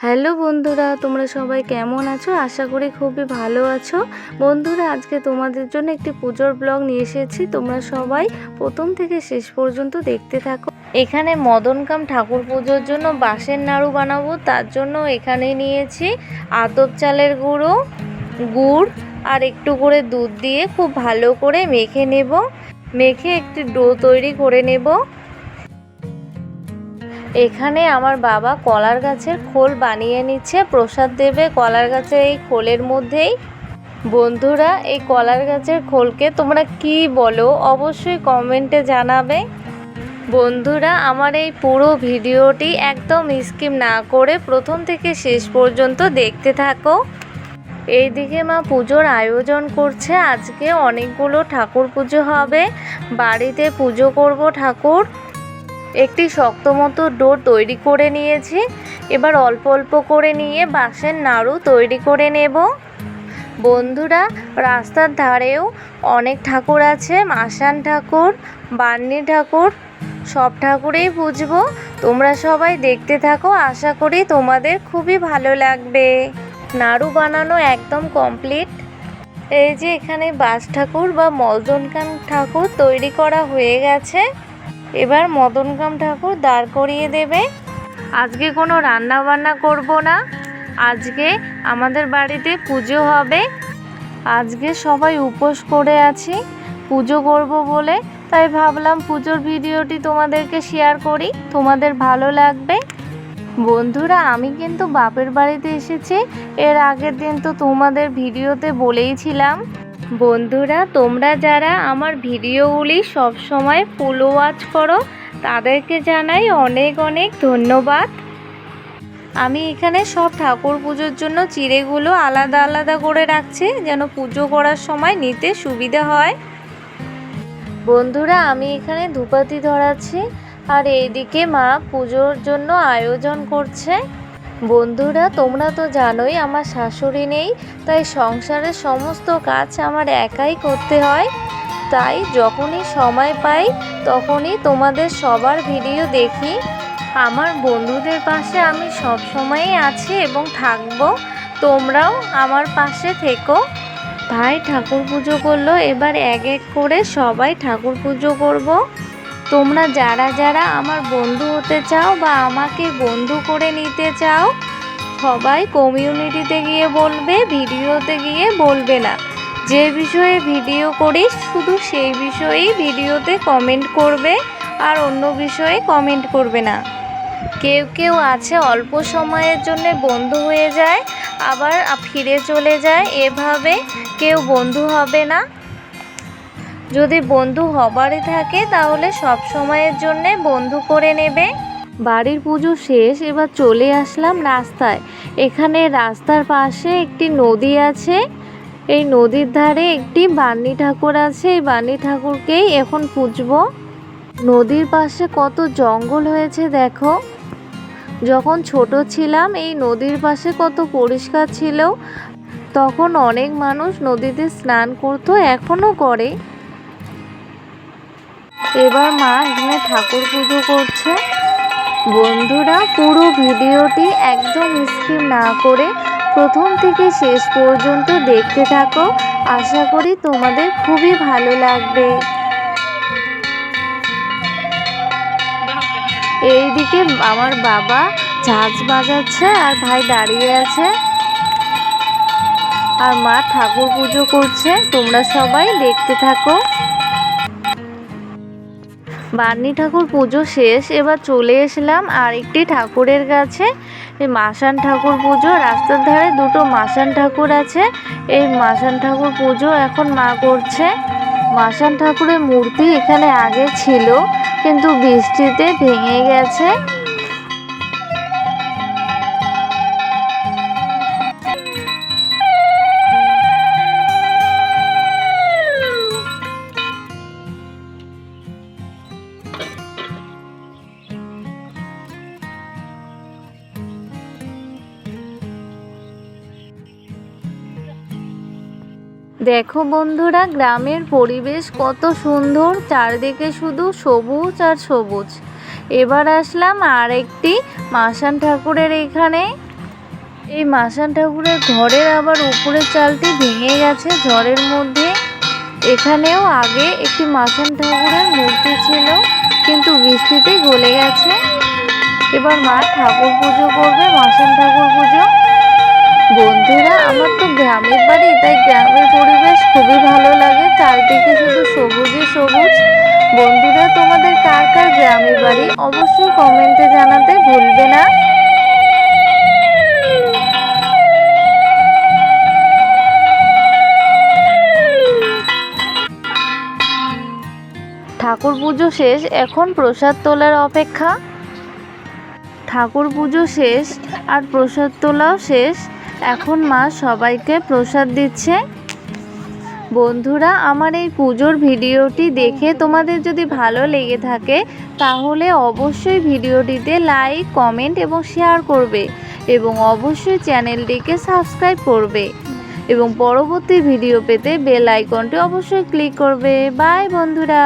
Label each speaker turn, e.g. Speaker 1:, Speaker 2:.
Speaker 1: Hello বন্ধুরা, তোমরা সবাই কেমন আছো? আশা করি খুবই ভালো আছো। বন্ধুরা, আজকে তোমাদের জন্য একটি পুজোর ব্লগ নিয়ে এসেছি। তোমরা সবাই প্রথম থেকে শেষ পর্যন্ত দেখতে থাকো। এখানে মদনকাম ঠাকুর পুজোর জন্য বাঁশের নাড়ু বানাবো। তার জন্য এখানে নিয়েছি আতপ চালের গুঁড়ো, গুড় আর একটু করে দুধ দিয়ে খুব ভালো করে মেখে নেব। মেখে একটি ডো তৈরি করে নেব। এখানে আমার বাবা কলার গাছের খোল বানিয়ে নিচ্ছে। প্রসাদ দেবে কলার গাছের এই খোলের মধ্যেই। বন্ধুরা, এই কলার গাছের খোলকে তোমরা কি বলো? অবশ্যই কমেন্টে জানাবে। বন্ধুরা, আমার এই পুরো ভিডিওটি একদম স্কিপ না করে প্রথম থেকে শেষ পর্যন্ত দেখতে থাকো। এইদিকে মা পুজোর আয়োজন করছে। আজকে অনেকগুলো ঠাকুর পুজো হবে। বাড়িতে পুজো করব ঠাকুর। একটি শক্ত মতো ডো তৈরি করে নিয়েছি। এবার অল্প অল্প করে নিয়ে বাঁশের নাড়ু তৈরি করে নেব। বন্ধুরা, রাস্তার ধারেও অনেক ঠাকুর আছে, মাসান ঠাকুর, বান্নি ঠাকুর, সব ঠাকুরেই পুজবো। তোমরা সবাই দেখতে থাকো, আশা করি তোমাদের খুবই ভালো লাগবে। নাড়ু বানানো একদম কমপ্লিট। এই যে এখানে বাস ঠাকুর বা মজনকান ঠাকুর তৈরি করা হয়ে গেছে। এবার মদনকাম ঠাকুর দাঁড় করিয়ে দেবে। আজকে কোনো রান্না বান্না করব না। আজকে আমাদের বাড়িতে পুজো হবে। আজকে সবাই উপোস করে আছি। পুজো করব বলে, তাই ভাবলাম পুজোর ভিডিওটি তোমাদেরকে শেয়ার করি। তোমাদের ভালো লাগবে? বন্ধুরা, আমি কিন্তু বাপের বাড়িতে এসেছি। এর আগের দিন তো তোমাদের ভিডিওতে বলেইছিলাম। বন্ধুরা, তোমরা যারা আমার ভিডিওগুলি সবসময় ফুল ওয়াচ করো, তাদেরকে জানাই অনেক অনেক ধন্যবাদ। আমি এখানে সব ঠাকুর পুজোর জন্য চিড়েগুলো আলাদা আলাদা করে রাখছি, যেন পুজো করার সময় নিতে সুবিধা হয়। বন্ধুরা, আমি এখানে ধূপাতি ধরাচ্ছি, আর এইদিকে মা পুজোর জন্য আয়োজন করছে। বন্ধুরা, তোমরা তো জানোই আমার শাশুড়ি নেই, তাই সংসারের সমস্ত কাজ আমার একাই করতে হয়। তাই যখনই সময় পাই, তখনই তোমাদের সবার ভিডিও দেখি। আমার বন্ধুদের পাশে আমি সব সময়ই আছি এবং থাকব। তোমরাও আমার পাশে থেকো। ভাই ঠাকুর পুজো করল, এবার এক এক করে সবাই ঠাকুর পুজো করব। তোমরা যারা যারা আমার বন্ধু হতে চাও বা আমাকে বন্ধু করে নিতে চাও, সবাই কমিউনিটিতে গিয়ে বলবে, ভিডিওতে গিয়ে বলবে না। যে বিষয়ে ভিডিও করিস, শুধু সেই বিষয়েই ভিডিওতে কমেন্ট করবে আর অন্য বিষয়ে কমেন্ট করবে না। কেউ কেউ আছে অল্প সময়ের জন্য বন্ধু হয়ে যায়, আবার ফিরে চলে যায়। এভাবে কেউ বন্ধু হবে না। যদি বন্ধু হবারই থাকে, তাহলে সব সময়ের জন্যে বন্ধু করে নেবে। বাড়ির পুজো শেষ, এবার চলে আসলাম রাস্তায়। এখানে রাস্তার পাশে একটি নদী আছে। এই নদীর ধারে একটি বান্নি ঠাকুর আছে। এই বান্নি ঠাকুরকেই এখন পুজবো। নদীর পাশে কত জঙ্গল হয়েছে দেখো। যখন ছোট ছিলাম, এই নদীর পাশে কত পরিষ্কার ছিল। তখন অনেক মানুষ নদীতে স্নান করতো এখনও করে। এবার মা এখানে ঠাকুর পুজো করছে। বন্ধুরা, পুরো ভিডিওটি একদম স্কিপ না করে প্রথম থেকে শেষ পর্যন্ত দেখতে থাকো। আশা করি তোমাদের খুবই ভালো লাগবে। এইদিকে আমার বাবা ঝাঁজ বাজাচ্ছে আর ভাই দাঁড়িয়ে আছে। আর মা ঠাকুর পুজো করছে। তোমরা সবাই দেখতে থাকো। বান্নি ঠাকুর পুজো শেষ, এবার চলে এসলাম আর একটি ঠাকুরের কাছে। এই মাসান ঠাকুর পুজো, রাস্তার ধারে দুটো মাসান ঠাকুর আছে। এই মাসান ঠাকুর পুজো এখন মা করছে। মাসান ঠাকুরের মূর্তি এখানে আগে ছিল, কিন্তু বৃষ্টিতে ভেঙে গেছে। দেখো বন্ধুরা, গ্রামের পরিবেশ কত সুন্দর, চারদিকে শুধু সবুজ আর সবুজ। এবার আসলাম আর একটি মাসান ঠাকুরের এখানে। এই মাসান ঠাকুরের ঘরের আবার উপরের চালটি ভেঙে গেছে, ঝড়ের মধ্যে। এখানেও আগে একটি মাসান ঠাকুরের মূর্তি ছিল, কিন্তু বৃষ্টিতে গলে গেছে। এবার মা ঠাকুর পুজো করবে, মাসান ঠাকুর পুজো। বন্ধুরা, আমার তো গ্রামের বাড়ি, তাই গ্রামের পরিবেশ খুবই ভালো লাগে। চারদিকে শুধু সবুজই সবুজ। বন্ধুরা, তোমাদের কার কার গ্রামের বাড়ি? অবশ্যই কমেন্টে জানাতে ভুলবে না। ঠাকুর পুজো শেষ, এখন প্রসাদ তোলার অপেক্ষা। ঠাকুর পুজো শেষ, আর প্রসাদ তোলাও শেষ। এখন মা সবাইকে প্রসাদ দিচ্ছে। বন্ধুরা, আমার এই পুজোর ভিডিওটি দেখে তোমাদের যদি ভালো লেগে থাকে, তাহলে অবশ্যই ভিডিওটিতে লাইক, কমেন্ট এবং শেয়ার করবে এবং অবশ্যই চ্যানেলটিকে সাবস্ক্রাইব করবে এবং পরবর্তী ভিডিও পেতে বেল আইকনটি অবশ্যই ক্লিক করবে। বাই বন্ধুরা।